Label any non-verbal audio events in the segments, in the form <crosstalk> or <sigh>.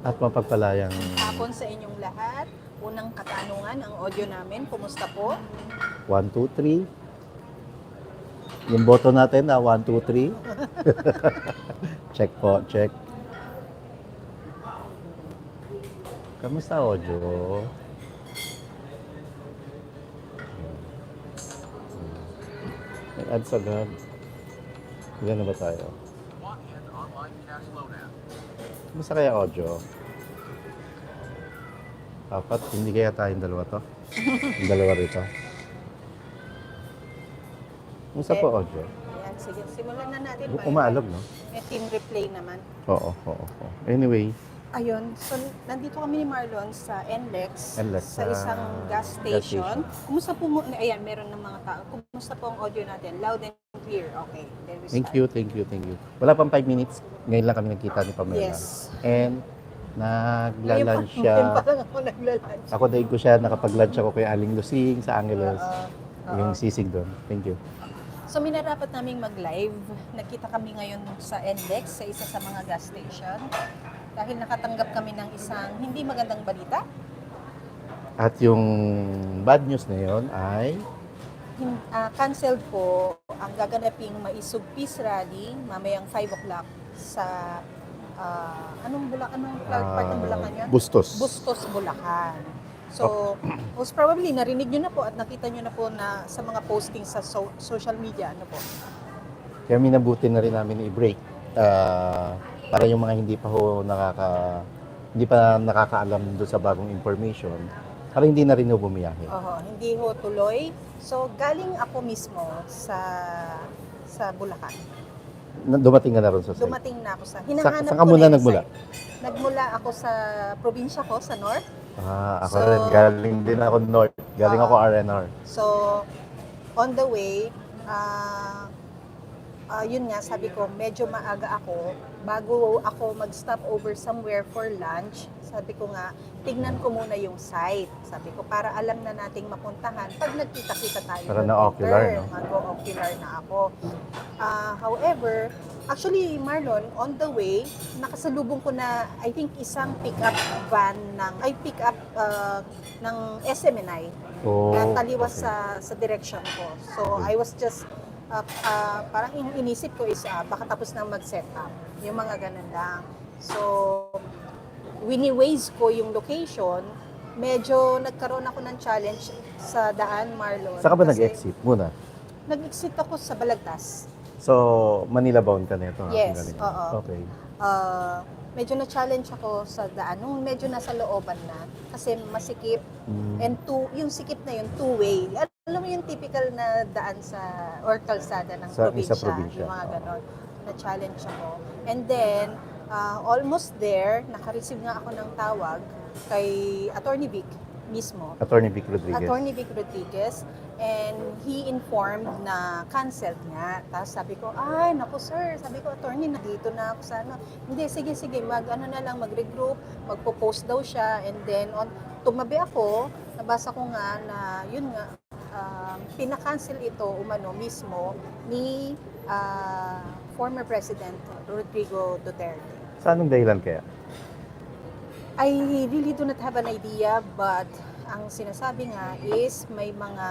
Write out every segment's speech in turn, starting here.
At mapagpalayang Hapon sa inyong lahat. Unang katanungan ang audio namin. Kumusta po? 1, 2, 3. Yung boto natin na 1, 2, 3. check po, check. Kamusta, Ojo? Nag-ads agad. Ilan na ba tayo? Kamusta kaya, Ojo? Apat? Hindi kaya tayong dalawa to? Yung dalawa rito? Kamusta po, Ojo? Ayan, sige. Simulan na natin. Umaalog, no? May team replay naman. Oo, oo, oo. Anyway, Ayun, so nandito kami ni Marlon sa NLEX, NLEX, sa sa isang gas gas station. Kumusta po mo, ayan, meron ng mga tao. Kumusta po ang audio natin? Loud and clear. Okay, there we thank start. you, thank you, thank you. Wala pang 5 minutes. Ngayon lang kami nagkita ni Pamela. Yes. And nagla-lunch Ngayon siya. pa lang ako nagla-lunch. Ako daig ko siya, nakapag-lunch ako kay Aling Lusing sa Angeles. Oo, oo. yung sisig doon. Thank you. So minarapat naming mag-live. Nagkita kami ngayon sa NLEX sa isa sa mga gas station. Dahil nakatanggap kami ng isang hindi magandang balita. At yung bad news na yon ay Hin- ah, canceled po ang gaganaping Maisog Peace Rally mamayang 5 o'clock sa ah, anong Bulacan, anong part ng Bulacan yan? ah, Bustos. Bustos, Bulacan. So, <clears throat> most probably, narinig nyo na po at nakita nyo na po na sa mga postings sa so- social media, ano po. Kaya minabuti na rin namin i-break. Ah, para yung mga hindi pa ho nakaka hindi pa nakakaalam doon sa bagong information, para hindi na rin ho bumiyahe. Oho, hindi ho tuloy. So, galing ako mismo sa sa Bulacan. Na- Dumating ka na ron sa site. Dumating na ako sa, hinahanap saan ka ko muna na nagmula? site. Nagmula ako sa probinsya ko, sa North. Ah, ako So- rin. Galing din ako north. Galing Ah. ako RNR. So, on the way, ah ah, yun nga, sabi ko, medyo maaga ako. Bago ako mag-stop over somewhere for lunch, sabi ko nga, tignan ko muna yung site. Sabi ko, para alam na nating mapuntahan pag nagkita-kita tayo. Para na-ocular, later. no? Mag-ocular na ako. Ah, however, actually, Marlon, on the way, nakasalubong ko na, I think, isang pick-up van ng, ay, pick-up ah, ng SMNI Oh, na taliwas okay. sa sa direction ko. So. I was just uh, uh, parang in- inisip ko is ah, baka tapos nang mag-set up. Yung mga ganun lang. So wini-waze ko yung location. Medyo nagkaroon ako ng challenge sa daan, Marlon. Saan ka ba kasi nag-exit muna? Nag-exit ako sa Balagtas. So, Manila bound ka nito? Yes, oo. Okay. Uh, medyo na-challenge ako sa daan. Nung medyo nasa looban na. Kasi masikip. Mm. And two, yung sikip na yun, two-way. Alam mo yung typical na daan sa, or kalsada ng Sa- probinsya. sa probinsya, Yung mga ganon. Na-challenge ako. And then, uh, almost there, naka-receive nga ako ng tawag kay Attorney Vic mismo. Attorney Vic Rodriguez. Attorney Vic Rodriguez. And he informed na canceled nga. Tapos sabi ko, ay, naku sir. Sabi ko, attorney, nandito na ako sa ano. Hindi, sige, sige, mag ano na lang, mag-regroup, magpo-post daw siya. And then, on, tumabi ako, nabasa ko nga na, yun nga, um, pinakancel ito, umano, mismo, ni ah, former President Rodrigo Duterte. Sa anong dahilan kaya? I really do not have an idea, but ang sinasabi nga is may mga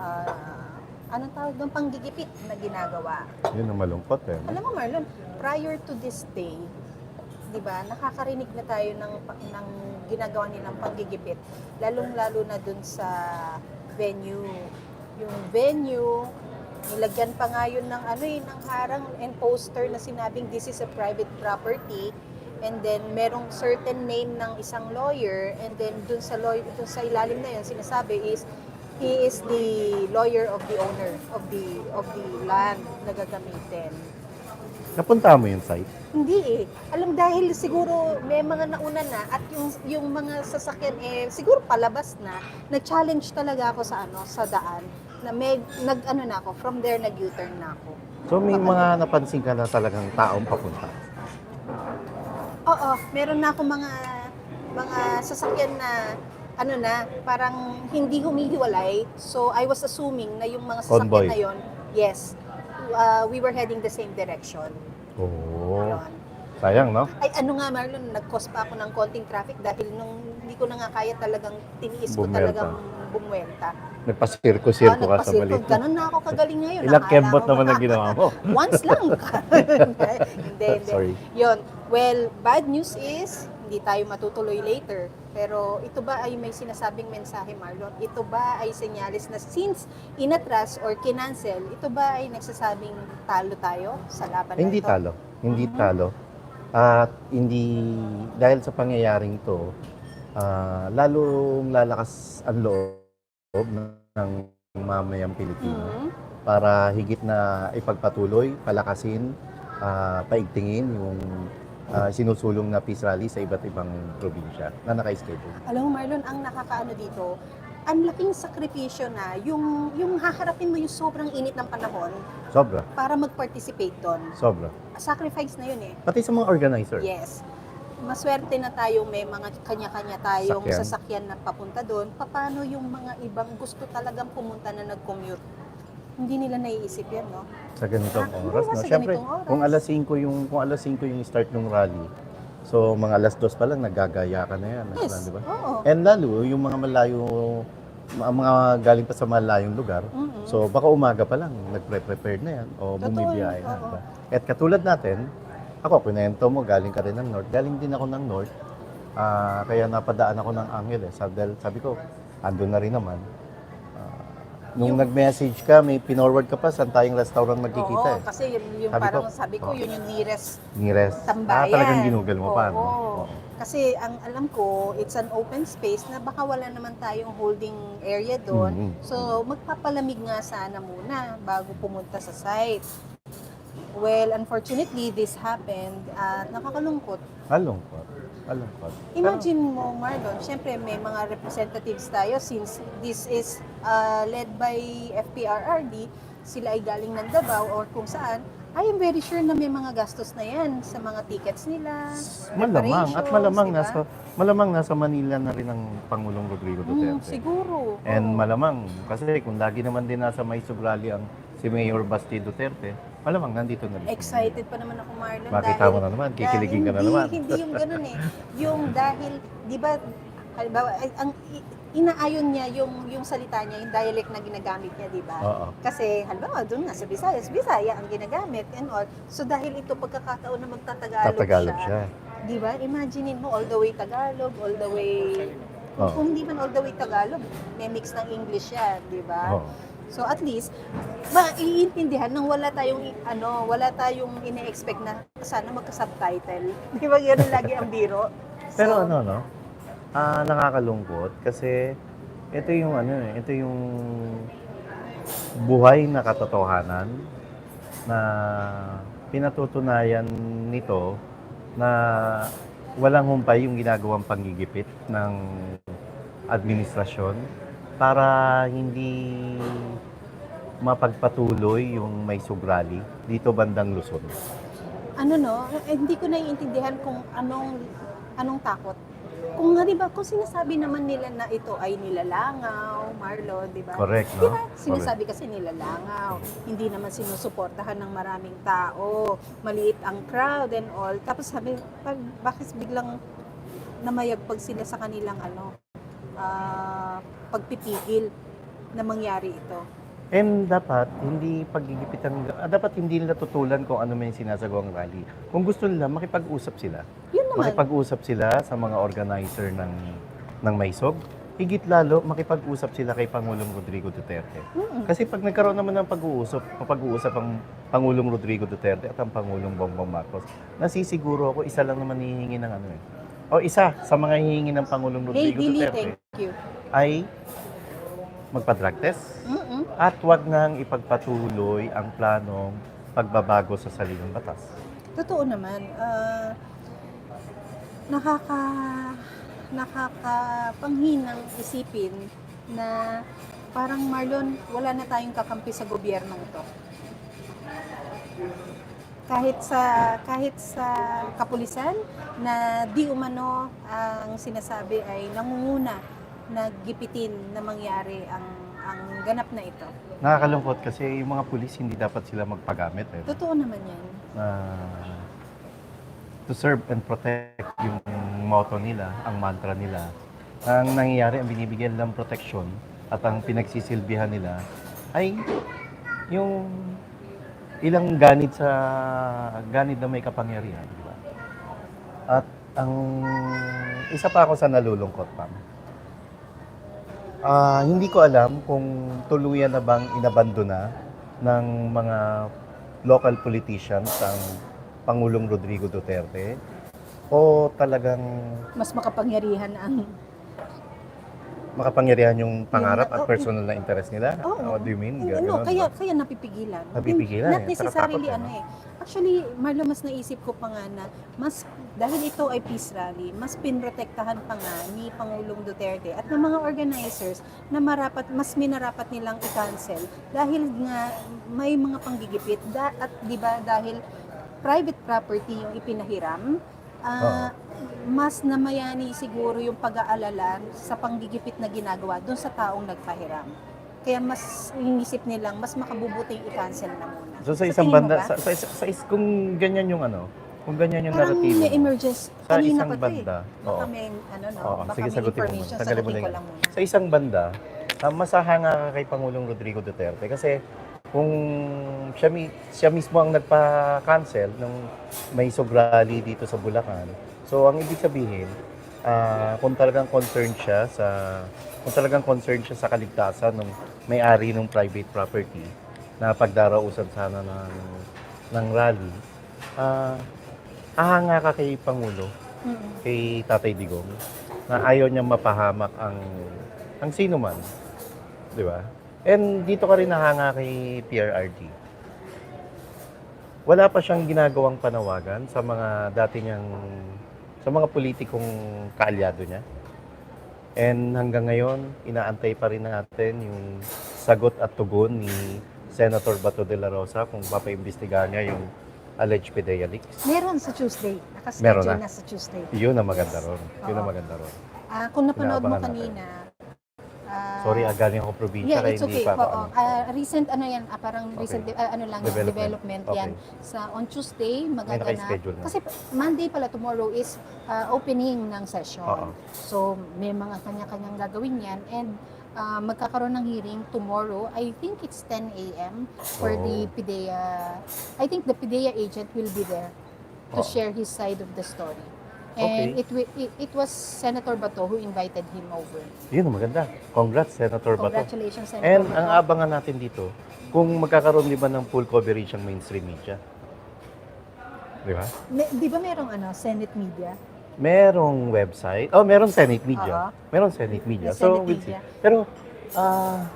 ah, anong tawag doon panggigipit na ginagawa. Yun ang malungkot eh. Alam mo Marlon, prior to this day, 'di ba? Nakakarinig na tayo ng ng ginagawa nilang panggigipit, lalong-lalo na dun sa venue. Yung venue, nilagyan pa nga yun ng ano eh, ng harang and poster na sinabing this is a private property and then merong certain name ng isang lawyer and then dun sa lawyer dun sa ilalim na yun sinasabi is he is the lawyer of the owner of the of the land na gagamitin. Napunta mo yung site? Hindi eh. Alam dahil siguro may mga nauna na at yung yung mga sasakyan eh siguro palabas na, na-challenge talaga ako sa ano sa daan na may nag ano na ako from there nag U-turn na ako. So may mga napansin ka na talagang taong papunta. Oo, meron na ako mga mga sasakyan na ano na, parang hindi humihiwalay. So I was assuming na yung mga sasakyan Convoy. na yon, yes, uh, we were heading the same direction. Oo. Yun. Sayang, no? Ay, ano nga Marlon, nag-cause pa ako ng konting traffic dahil nung hindi ko na nga kaya talagang tiniis ko Bumwelta. talagang bumwelta. Nagpasirko-sirko Ah, ka sa balik. Ganun na ako kagaling ngayon. Ilang kembot naman ang ginawa mo. <laughs> Once lang. <laughs> hindi, hindi. Sorry. Yun. Well, bad news is, hindi tayo matutuloy later. Pero ito ba ay may sinasabing mensahe, Marlon? Ito ba ay senyalis na since inatras or kinancel, ito ba ay nagsasabing talo tayo sa laban na Hindi ito? talo. Hindi Mhm. talo. At hindi, dahil sa pangyayaring to, ah, lalong lalakas ang loob ng mamayang Pilipino Mhm. para higit na ipagpatuloy, palakasin, ah, paigtingin yung ah, sinusulong na peace rally sa iba't ibang probinsya na naka-schedule. Alam mo, Marlon, ang nakakaano dito, ang laking sakripisyo na yung, yung haharapin mo yung sobrang init ng panahon Sobra, para mag-participate doon. sobra. Sacrifice na yun eh. Pati sa mga organizer. Yes. Maswerte na tayong may mga kanya-kanya tayong Sakyan. sasakyan na papunta doon. Paano yung mga ibang gusto talagang pumunta na nag-commute? Hindi nila naiisip yan, no? sa ganitong Ah, oras. oo, No? sa Siyempre, ganitong oras. kung alas 5 yung kung alas 5 yung start ng rally. So mga alas 2 pa lang nagagaya ka na yan, Yes. di ba? Oo. And lalo yung mga malayo mga mga galing pa sa malayong lugar. Mhm. So baka umaga pa lang nagpre-prepare na yan o Totoo, bumibiyahe na. oo. diba? At katulad natin, ako kunento mo galing ka rin ng north. Galing din ako ng north. Ah, kaya napadaan ako ng Angel eh. Sabi, sabi ko, andun na rin naman. Ah, nung Yung- nag-message ka, may pinorward ka pa, saan tayong restaurant magkikita Oo, eh. kasi yun, yung Sabi parang ko, sabi ko, oo. yun yung nearest Nearest. Tambayan. Ah, talagang ginugal mo pa. no? Oo. Oo. Kasi ang alam ko, it's an open space na baka wala naman tayong holding area doon. Mhm. So, magpapalamig nga sana muna bago pumunta sa site. Well, unfortunately, this happened at nakakalungkot. Alungkot. Alungkot. Imagine mo, Marlon, syempre may mga representatives tayo since this is uh, led by FPRRD, sila ay galing ng Davao or kung saan, I am very sure na may mga gastos na yan sa mga tickets nila, Malamang at malamang diba? nasa malamang nasa Manila na rin ang Pangulong Rodrigo Mm, Duterte. siguro. And malamang kasi kung lagi naman din nasa may subrali ang si Mayor Basti Duterte, malamang nandito na rin. Excited pa naman ako, Marlon. Makita mo na naman, kikiligin ka na hindi, naman. Hindi yung ganun eh. Yung dahil, di ba, halimbawa, ang inaayon niya yung yung salita niya, yung dialect na ginagamit niya, di ba? Oo. Kasi, halimbawa, doon nga sa Visayas, Bisaya ang ginagamit and all. So, dahil ito pagkakataon na magtatagalog Tatagalog siya, siya. di ba? Imaginein mo, all the way Tagalog, all the way... Oo. Kung hindi man all the way Tagalog, may mix ng English yan, di ba? Oo. So at least maiintindihan nang wala tayong ano, wala tayong ine-expect na sana magka-subtitle. <laughs> Di ba ganun lagi ang biro? <laughs> Pero So, ano no? Ah, nakakalungkot kasi ito yung ano eh, ito yung buhay na katotohanan na pinatutunayan nito na walang humpay yung ginagawang panggigipit ng administrasyon para hindi mapagpatuloy yung may subrali dito bandang Luzon. ano no, eh, hindi ko naiintindihan kung anong anong takot. Kung nga, di ba, kung sinasabi naman nila na ito ay nilalangaw, Marlon, di ba? Correct, no? ba? Sinasabi kasi nilalangaw. Hindi naman sinusuportahan ng maraming tao. Maliit ang crowd and all. Tapos sabi, pag, bakit biglang namayagpag sila sa kanilang ano, ah, pagpipigil na mangyari ito. And dapat, hindi pagigipitan, ah, dapat hindi nila tutulan kung ano may sinasagawang rally. Kung gusto nila, makipag-usap sila. Yun naman. Makipag-usap sila sa mga organizer ng, ng Maisog. Higit lalo, makipag-usap sila kay Pangulong Rodrigo Duterte. Kasi pag nagkaroon naman ng pag-uusap, pag-uusap ang Pangulong Rodrigo Duterte at ang Pangulong Bongbong Marcos, nasisiguro ako isa lang naman hihingi ng ano eh. O isa sa mga hihingi ng Pangulong Rodrigo Dilly, Duterte thank you. ay magpa-drug test, Mm-mm. at wag nang ipagpatuloy ang planong pagbabago sa saligang batas. Totoo naman. ah, nakaka nakakapanghinang isipin na parang Marlon, wala na tayong kakampi sa gobyernong ito. Kahit sa kahit sa kapulisan na di umano ang sinasabi ay nangunguna na gipitin na mangyari ang ang ganap na ito. Nakakalungkot kasi yung mga pulis hindi dapat sila magpagamit eh. Totoo naman 'yan. Na to serve and protect yung motto nila, ang mantra nila. Ang nangyayari, ang binibigyan nilang protection at ang pinagsisilbihan nila ay yung ilang ganit sa ganit na may kapangyarihan, di ba? At ang isa pa ako sa nalulungkot pa. Ah, hindi ko alam kung tuluyan na bang inabandona ng mga local politicians ang Pangulong Rodrigo Duterte o talagang Mas makapangyarihan ang makapangyarihan yung pangarap at oh, personal na interest nila? Oo. What do you mean? ano, Ganon, kaya ba? kaya napipigilan. Napipigilan Not necessarily ano eh. Actually, Marlo, mas naisip ko pa nga na mas dahil ito ay peace rally, mas pinrotektahan pa nga ni Pangulong Duterte at ng mga organizers na marapat mas minarapat nilang i-cancel dahil nga may mga panggigipit da, at 'di ba dahil private property yung ipinahiram ah, mas namayani siguro yung pag-aalala sa panggigipit na ginagawa doon sa taong nagpahiram. Kaya mas inisip nilang mas makabubuting i-cancel na muna. So sa Sa isang banda, ba? sa, sa, sa, sa is- kung ganyan yung ano, kung ganyan yung Parang narratibo may mo, emergency. sa Kanina isang pa to eh. banda, oo, Baka may, ano no, Oo, baka sige, may sagutin mo muna. information. Mo Sagutin ko lang muna. sa isang banda, uh, masahanga ka kay Pangulong Rodrigo Duterte kasi kung siya, mi- siya mismo ang nagpa-cancel ng may rally dito sa Bulacan. So, ang ibig sabihin, ah, kung talagang concerned siya sa kung talagang concerned siya sa kaligtasan ng may-ari ng private property na pagdarausan sana ng ng rally, ah ahanga ka kay Pangulo Mm-mm. kay Tatay Digong na ayaw niyang mapahamak ang ang sino man. 'Di ba? And dito ka rin nahanga kay PRRD. Wala pa siyang ginagawang panawagan sa mga dati niyang sa mga politikong kaalyado niya. And hanggang ngayon, inaantay pa rin natin yung sagot at tugon ni Senator Bato de la Rosa kung papaimbestigahan niya yung alleged PDEA leaks. Meron sa Tuesday. Nakaschedule Meron na. na. sa Tuesday. Yun ang maganda ron. Yun ang Oo. maganda ron. Ah, kung napanood mo Inaabangan natin. kanina, Sorry, ah, galing ako probinsya Yeah, kaya it's hindi okay. pa. Oo. ano. Ah, recent ano yan, ah, parang Okay. recent ah, ano lang yan, Development. development yan. Okay. Sa on Tuesday, naka-schedule na. Kasi Monday pala tomorrow is ah, opening ng session. Oo. So may mga kanya-kanyang gagawin yan and ah, magkakaroon ng hearing tomorrow. I think it's 10 a.m. for the Oh. PIDEA. I think the PIDEA agent will be there to Oo. share his side of the story. And Okay. it, it it was Senator Bato who invited him over. Yun maganda. Congrats, Senator Bato. Congratulations, Senator And Bato. ang abangan natin dito, kung magkakaroon di ba ng full coverage ang mainstream media. Di ba? May- di ba merong ano, Senate Media? Merong website. Oh, meron Senate Media. Meron Senate Media. May So, Senate we'll Media. see. Pero, ah,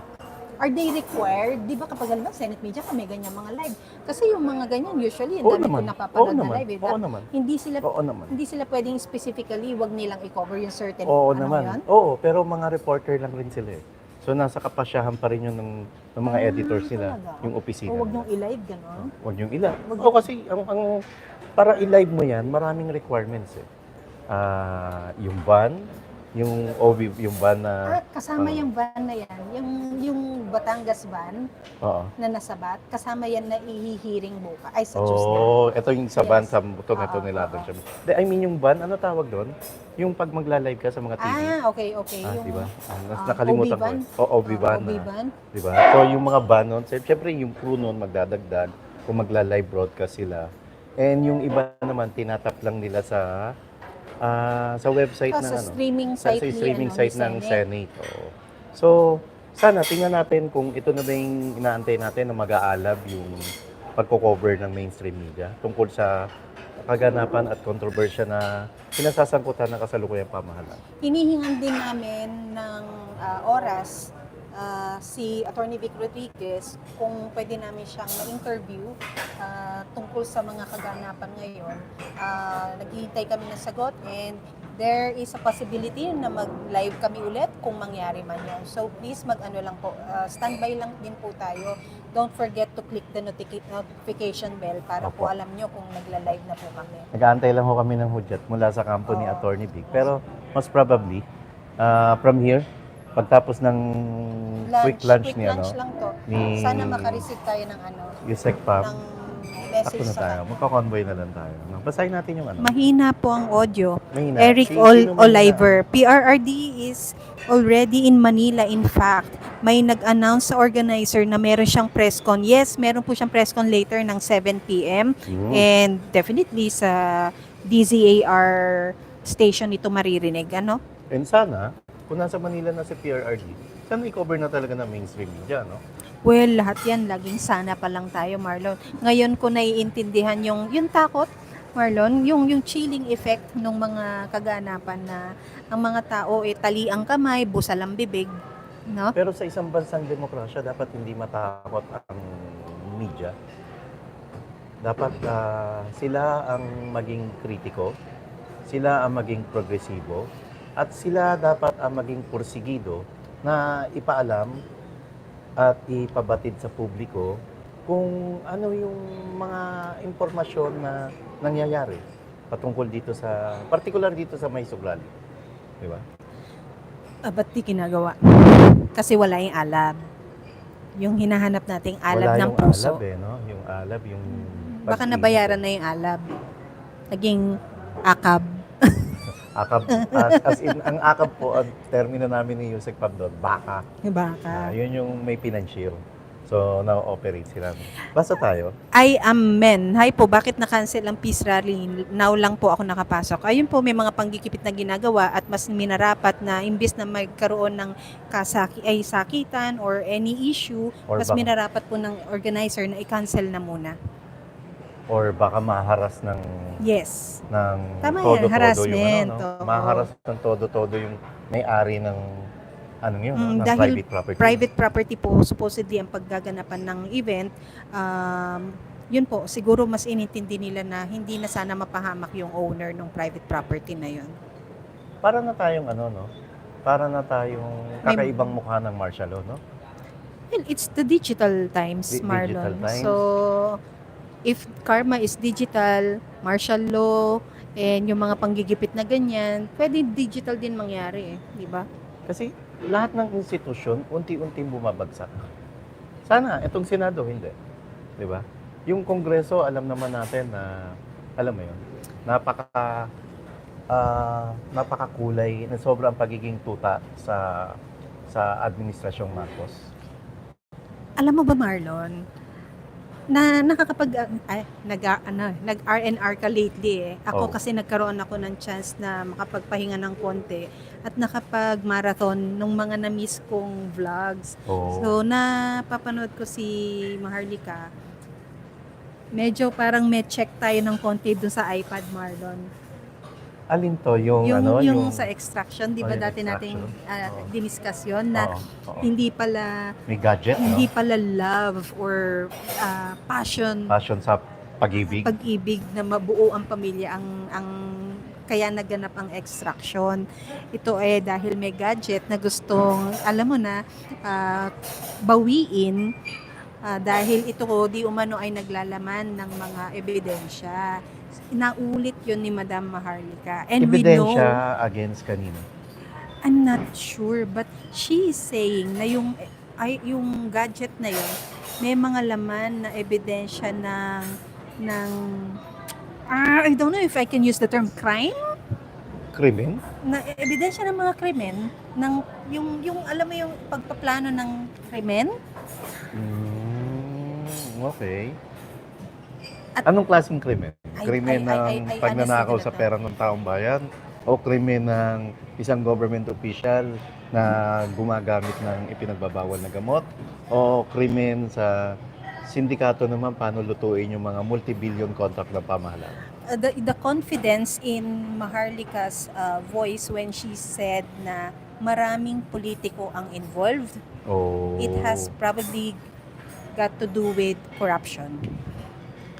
Are they required? Di ba kapag alam Senate Media ka may ganyan mga live? Kasi yung mga ganyan, usually, ang oo dami ko naman. Oo napapanood na naman. live. Eh. Oo naman. Hindi sila Oo naman. hindi sila pwedeng specifically, wag nilang i-cover yung certain Oo ano naman. yun. Oo, pero mga reporter lang rin sila eh. So, nasa kapasyahan pa rin yun ng, ng mga Ah, editors nila, talaga? yung opisina. O wag nila. niyong i-live, gano'n. Huwag yung ila. Wag Oo, kasi ang, ang para i-live mo yan, maraming requirements eh. Ah, yung van, yung OB, yung van na, Ah, kasama yung van na yan, yung, yung Batangas van oo. na nasabat, kasama yan na ihihiring buka. Ay, sa Tuesday. Oh, ito yung sa van Yes. sa butong ito Oo, nila oo. doon siya. De, I mean yung van, ano tawag doon? Yung pag magla-live ka sa mga TV. Ah, okay, okay. Ah, yung, di ba? Ah, nas- ah, nakalimutan ko. OB-van? eh. Oo, OB van. ah, na. Di ba? So yung mga van nun, syempre yung crew nun magdadagdag kung magla-live broadcast sila. And yung iba naman, tinatap lang nila sa ah, sa website Ah, ng sa ano. streaming sa, site sa ni, streaming ano, ni site ng Senate. Senate. oo. So, sana tingnan natin kung ito na ba yung inaantay natin na mag-aalab yung pagko-cover ng mainstream media tungkol sa kaganapan at kontrobersya na pinasasangkutan ng kasalukuyang pamahalaan. hinihingan din namin ng ah, oras ah, si Attorney Vic Rodriguez kung pwede namin siyang ma-interview ah, tungkol sa mga kaganapan ngayon. Ah, naghihintay kami ng sagot and there is a possibility na mag-live kami ulit kung mangyari man yun. So please mag-ano lang po, ah, standby lang din po tayo. Don't forget to click the notifi- notification bell para po Opo. alam nyo kung nagla-live na po kami. Nag-aantay lang ho kami ng hudyat mula sa kampo ni. Attorney Vic. Pero most probably, ah, from here, pagtapos ng quick lunch ni ano, lang to. ni Sana makareceive tayo ng ano, Yusek Pam, ng message Takbo na sa tayo. kanya. Magka-convoy na lang tayo. No? Basahin natin yung ano. Mahina po ang audio. Mahina. Eric Si- Ol- sino mahina? Oliver, PRRD is already in Manila. In fact, may nag-announce sa organizer na meron siyang press con. Yes, meron po siyang press con later ng 7 p.m. Hmm. And definitely sa DZAR station ito maririnig. Ano? And sana, kung nasa Manila na si PRRD, sana i-cover na talaga ng mainstream media, no? Well, lahat yan, laging sana pa lang tayo, Marlon. Ngayon ko naiintindihan yung, yung takot, Marlon, yung, yung chilling effect ng mga kaganapan na ang mga tao eh, tali ang kamay, busal ang bibig, no? Pero sa isang bansang demokrasya, dapat hindi matakot ang media. Dapat ah, sila ang maging kritiko, sila ang maging progresibo, at sila dapat ang maging porsigido na ipaalam at ipabatid sa publiko kung ano yung mga impormasyon na nangyayari patungkol dito sa, particular dito sa May Suglali. Di ba? Ah, ba't di ginagawa? Kasi wala yung alab. Yung hinahanap nating alab Wala ng yung puso. alab eh, no? Yung alab, yung... Baka nabayaran na yung alab. Naging akab. Akab, as, as in, ang akab po, ang termino namin ni Yusek Pab doon, baka. Baka. Ah, yun yung may pinansyil. So, na-operate sila. Basta tayo. I am men. Hi po, bakit na-cancel ang peace rally? Now lang po ako nakapasok. Ayun po, may mga panggigipit na ginagawa at mas minarapat na imbis na magkaroon ng kasaki, ay sakitan or any issue, Or mas baka, minarapat po ng organizer na i-cancel na muna. Or baka maharas ng Yes. ng Tama yan, todo-todo harassment, yung ano, no? oo. Maharas ng todo-todo yung may-ari ng ano yun, no? Mm, ng dahil private property. Private property po, supposedly ang paggaganapan ng event, um, yun po, siguro mas inintindi nila na hindi na sana mapahamak yung owner ng private property na yun. Para na tayong ano, no? Para na tayong May- kakaibang mukha ng martial law, no? Well, it's the digital times, Di- Marlon. digital times. So, if karma is digital, martial law, and yung mga panggigipit na ganyan, pwede digital din mangyari eh, di ba? Kasi lahat ng institusyon, unti-unting bumabagsak. Sana, itong Senado, hindi. Di ba? Yung Kongreso, alam naman natin na, alam mo yun, napaka, ah, napakakulay na sobrang pagiging tuta sa sa administrasyong Marcos. Alam mo ba, Marlon, na nakakapag ay, nag ano, nag RNR ka lately eh. Ako Oh. kasi nagkaroon ako ng chance na makapagpahinga ng konti at nakapag marathon nung mga na-miss kong vlogs. Oo. So napapanood ko si Maharlika. Medyo parang may check tayo ng konti dun sa iPad Marlon. Alin to? Yung, Yung, ano? yung, sa extraction, di Oh, ba yung dati nating extraction. uh, Oo. diniscuss yun na Oo, oo. hindi pala May gadget, hindi no? pala love or ah, passion Passion sa pag-ibig. pag-ibig na mabuo ang pamilya ang ang kaya naganap ang extraction. Ito eh dahil may gadget na gustong alam mo na ah, bawiin ah, dahil ito di umano ay naglalaman ng mga ebidensya. Naulit yun ni Madam Maharlika. And we know Ebidensya against kanino? I'm not sure but she is saying na yung ay yung gadget na yun may mga laman na ebidensya ng ng ah, I don't know if I can use the term crime Krimen? na ebidensya ng mga krimen ng yung yung alam mo yung pagpaplano ng krimen Mm, okay. At- Anong klaseng krimen? Krimen ng ay, ay, ay, pagnanakaw sa pera ng taong bayan? O krimen ng isang government official na gumagamit ng ipinagbabawal na gamot? O krimen sa sindikato naman paano lutuin yung mga multi-billion contract ng pamahalaan? Uh, the, the confidence in Maharlika's uh, voice when she said na maraming politiko ang involved O it has probably got to do with corruption.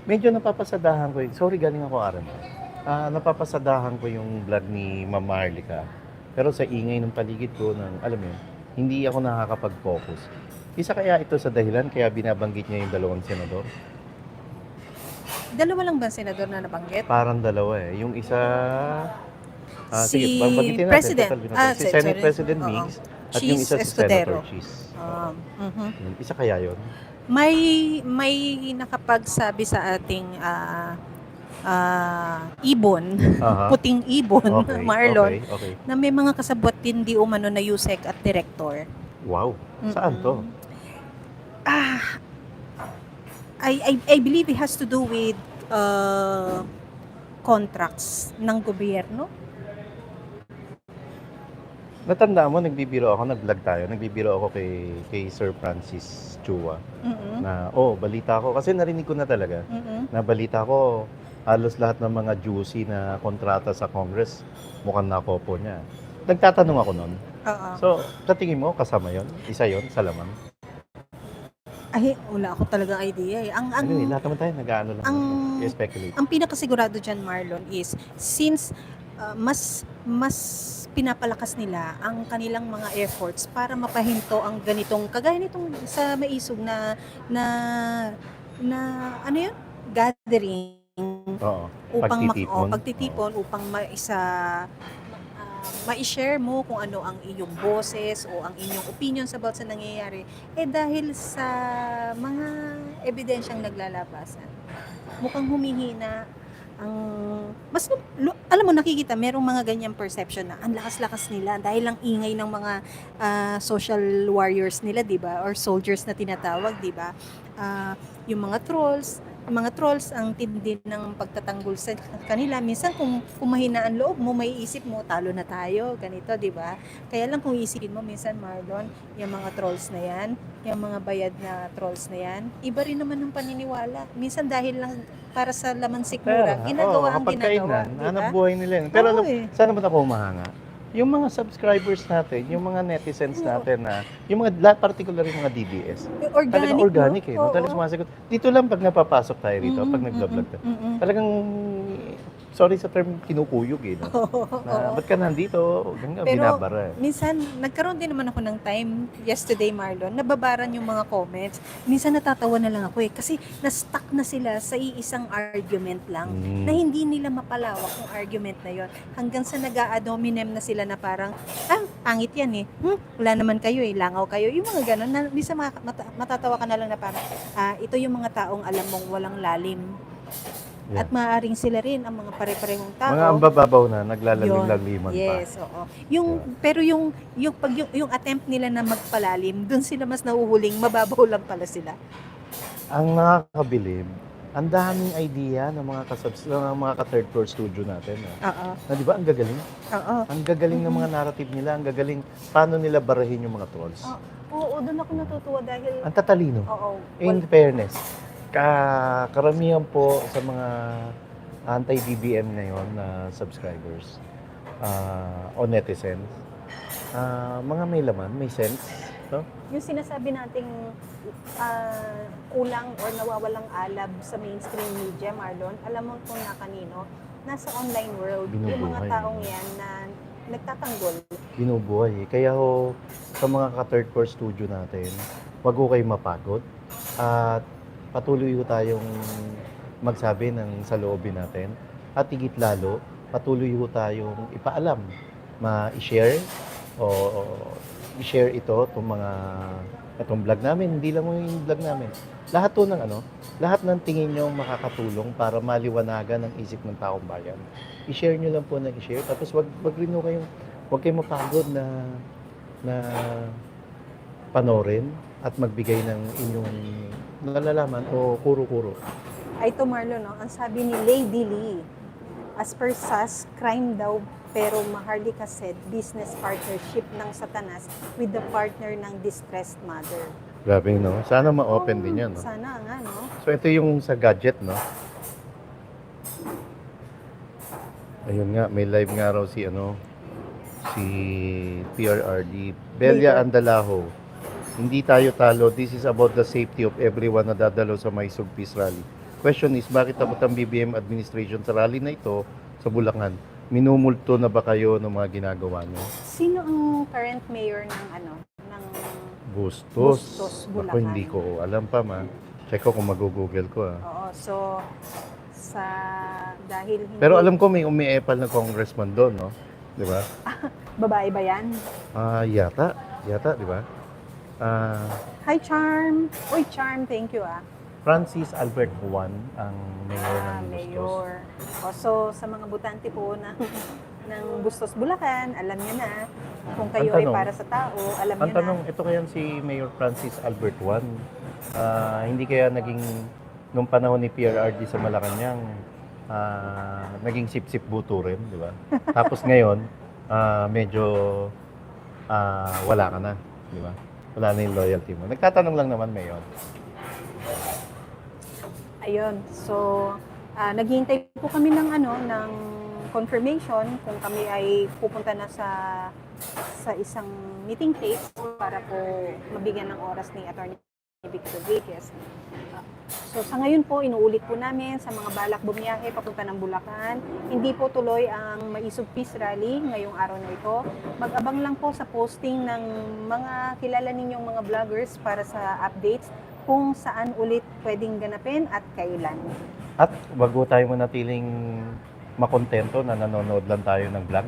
Medyo napapasadahan ko. y- Sorry, galing ako aram. Ah, napapasadahan ko yung vlog ni Ma'am Marlica. Pero sa ingay ng paligid ko, ng, alam mo yun, hindi ako nakakapag-focus. Isa kaya ito sa dahilan kaya binabanggit niya yung dalawang senador? Dalawa lang ba senador na nabanggit? Parang dalawa eh. Yung isa... ah, Si sige, natin. President. Ah, si Senate sorry. President Oo. Migs at yung isa si Escudero. Senator Cheese. Um, mhm. Yun. Isa kaya yon May may nakapagsabi sa ating ah, ah, ibon, Aha. <laughs> puting ibon, Okay, Marlon, Okay, okay. na may mga kasabot din di umano na USEC at director. Wow. Saan to? Mm-mm. Ah, I, I, I believe it has to do with uh, contracts ng gobyerno. Natanda mo, nagbibiro ako, nag-vlog tayo. Nagbibiro ako kay, kay Sir Francis Chua Mm-mm. na, oh, balita ko. Kasi narinig ko na talaga. Mm-mm. Na balita ko, halos lahat ng mga juicy na kontrata sa Congress, mukhang nakopo niya. Nagtatanong ako nun. Oo. So, sa tingin mo, kasama yon Isa yon sa laman? Ay, wala ako talagang idea eh. Ang, ang, Anyway, lahat naman tayo nag-ano lang. ang- I-speculate. ang pinakasigurado dyan, Marlon, is since uh, mas mas pinapalakas nila ang kanilang mga efforts para mapahinto ang ganitong kagaya nitong sa maisog na na na ano yun gathering Oo. upang Pagtitipon. oh, pagtitipon upang maisa ah, ma-share mo kung ano ang iyong boses o ang inyong opinions about sa nangyayari eh dahil sa mga ebidensyang naglalabasan mukhang humihina ang mas lu- alam mo nakikita merong mga ganyang perception na ang lakas-lakas nila dahil lang ingay ng mga ah, social warriors nila 'di ba? Or soldiers na tinatawag 'di ba? Ah, yung mga trolls mga trolls ang tindi ng pagtatanggol sa kanila minsan kung, kung mahina ang loob mo may isip mo talo na tayo ganito 'di ba kaya lang kung isipin mo minsan Marlon yung mga trolls na yan yung mga bayad na trolls na yan iba rin naman ang paniniwala minsan dahil lang para sa laman sikmura ginagawa ang kapag ginagawa kainan, di hanap ba? buhay nila yun. Pero alam, eh. saan naman ako humahanga? Yung mga subscribers natin, yung mga netizens natin na, yung mga, lahat particular yung mga DDS, organic talagang organic no? eh. No? Talagang sumasagot. Dito lang pag napapasok tayo rito, pag Mm, nag-vlog tayo, mm, mm, mm. talagang, sorry sa term, kinukuyog eh. No? <laughs> Oo. Na, ba't ka nandito? Ganyan, Pero- binabara. eh. Minsan, nagkaroon din naman ako ng time yesterday, Marlon, nababaran yung mga comments. Minsan natatawa na lang ako eh, kasi na-stuck na sila sa iisang argument lang Mm. na hindi nila mapalawak yung argument na yon hanggang sa nag a na sila na parang, ah, pangit yan eh. Hmm, wala naman kayo eh, langaw kayo. Yung mga ganun, na, minsan maka- mata- matatawa ka na lang na parang, ah, ito yung mga taong alam mong walang lalim. Yeah. At maaaring sila rin ang mga pare-parehong tao. Mga ambababaw na, naglalamig-laliman pa. Yes, oo. Yung pero yung yung pag yung, yung attempt nila na magpalalim, doon sila mas nahuhuling mababaw lang pala sila. Ang nakakabilib, ang daming idea ng mga kasubs, ng mga ka-third floor studio natin. ah. Oo. Na di ba, ang gagaling? Oo. Ang gagaling ng mga narrative nila, ang gagaling paano nila barahin yung mga trolls. Oo. Oo, doon ako natutuwa dahil Ang tatalino. oo. In fairness, ka karamihan po sa mga anti-BBM ngayon na subscribers ah, o netizens, ah, mga may laman, may sense. No? yung sinasabi nating ah, kulang or nawawalang alab sa mainstream media, Marlon, alam mo kung na kanino? Nasa online world. Yung mga Binubuhay. taong yan na nagtatanggol. Binubuhay. eh. Kaya ho, sa mga ka-third floor studio natin, wag ho kayo mapagod. At patuloy ho tayong magsabi ng saloobin natin. At higit lalo, patuloy ho tayong ipaalam, ma-share o i-share ito itong mga itong vlog namin, hindi lang yung vlog namin. Lahat to ng ano, lahat ng tingin nyo makakatulong para maliwanagan ang isip ng taong bayan. I-share nyo lang po ng i-share. Tapos wag, wag rin ho kayong, wag kayong mapagod na na panorin at magbigay ng inyong nalalaman o kuro-kuro. Ay, ito Marlon, no? ang sabi ni Lady Lee, as per SAS, crime daw pero Maharlika said business partnership ng satanas with the partner ng distressed mother. Grabe, no? Sana ma-open Oo, din yan, no? Sana nga, no? So, ito yung sa gadget, no? Ayun nga, may live nga raw si, ano, si PRRD. Belia. Andalaho. Hindi tayo talo. This is about the safety of everyone na dadalo sa Maisog Peace Rally. Question is, bakit takot ang BBM administration sa rally na ito sa Bulacan? Minumulto na ba kayo ng mga ginagawa niyo? Sino ang current mayor ng ano, ng Bustos. Bustos, Ako, Bulacan. hindi ko alam pa, ma. Check ko kung mag-google ko, ah. Oo, so sa dahil hindi Pero alam ko may umiepal na congressman doon, no? Di ba? <laughs> babae ba yan? Ah, yata. Yata, di ba? Ah, Hi, Charm. Uy, Charm, thank you ah. Francis Albert Juan ang mayor Ah, ng Bustos. mayor. O, so, sa mga butante po ng, <laughs> ng Bustos Bulacan, alam niyo na. Kung kayo Ang ay tanong- para sa tao, alam Ang niyo tanong, ito kaya si Mayor Francis Albert Juan, ah, hindi kaya naging, nung panahon ni PRRD sa Malacanang, ah, naging sip-sip buto rin, di ba? <laughs> Tapos ngayon, ah, medyo ah, wala ka na, di ba? Wala na yung loyalty mo. Nagtatanong lang naman, Mayor. Ayun. So, ah, naghihintay po kami ng ano, ng confirmation kung kami ay pupunta na sa sa isang meeting place para po mabigyan ng oras ni Attorney Victor Rodriguez. Ah, So sa ngayon po, inuulit po namin sa mga balak bumiyahe papunta ng Bulacan. Hindi po tuloy ang Maisog Peace Rally ngayong araw na ito. Mag-abang lang po sa posting ng mga kilala ninyong mga vloggers para sa updates kung saan ulit pwedeng ganapin at kailan. At wag ho tayo manatiling makontento na nanonood lang tayo ng vlog,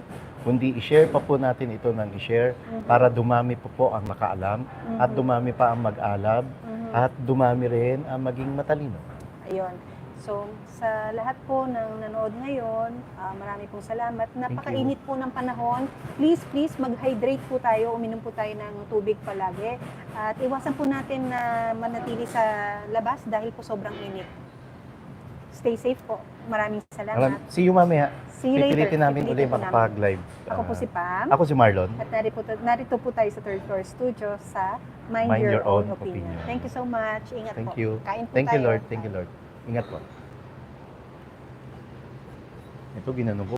kundi i-share pa po natin ito ng i-share para dumami po po ang nakaalam at Mhm. dumami pa ang mag-alab Mhm. at dumami rin ang maging matalino. Ayun. So, sa lahat po ng nanood ngayon, ah, marami pong salamat. Napakainit po ng panahon. Please, please, mag-hydrate po tayo. Uminom po tayo ng tubig palagi. At iwasan po natin na manatili sa labas dahil po sobrang init. Stay safe po. Maraming salamat. Alam, see you mamaya. See you later. Pipilitin namin Pipilitin ulit po namin. makapag-live. Ako po Ah, si Pam. Ako si Marlon. At narito, narito po tayo sa third floor studio sa Mind, Mind Your, Your Own, Own opinion. Opinion. Thank you so much. Ingat Thank po. you. Kain po Thank you, tayo. Lord. Thank you, Lord. Ingat po. Ito, ginanong ko.